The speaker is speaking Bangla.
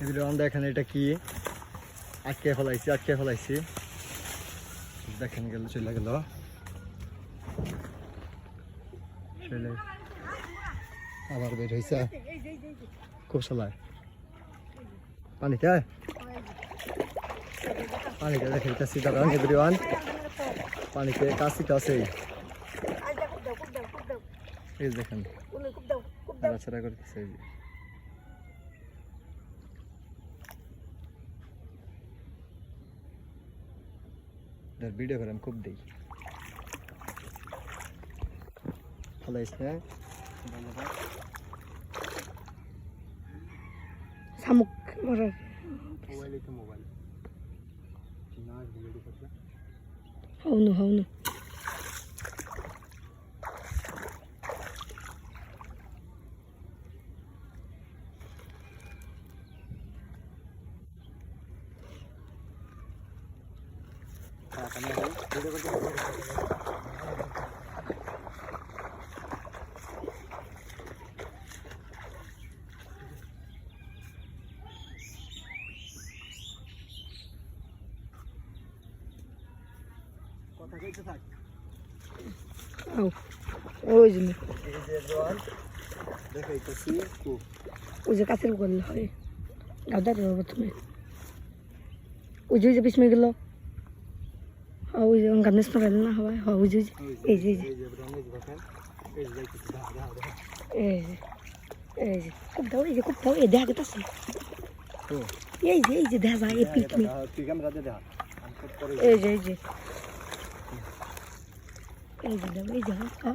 এগুলো আমরা এখানে এটা কি? আটকে ফেলাইছি আটকে ফেলাইছি। দেখেন গেল, চলে গেল। চলে। আবার বের হয়েছে খুব সালায় পানিতে পানিতে দেখে কাশি দাঁড়ান এভরিওয়ান পানিতে কাশিটা আছে এই দেখেন নাড়াচাড়া করতেছে এটার ভিডিও করে আমি খুব দিই ভালো হয়েছে ধন্যবাদ। শামুক মারার মোবাইলে তো মোবাইল না ভিডিও করতে হওনো হওনো ওই জন্য ওই যে কাছের করলে হয় গাদা দেবো প্রথমে ওই যে পিছনে গেল হ্যাঁ ওই যে গানেশ মারাল না হয় হ্যাঁ ওই যে এই যে এই যে এই যে খুব দাও এই যে খুব দাও এই দেখা গেছে এই যে এই যে দেখা যায় এই পিকনিক যে এই যে এই যে এই যে হ্যাঁ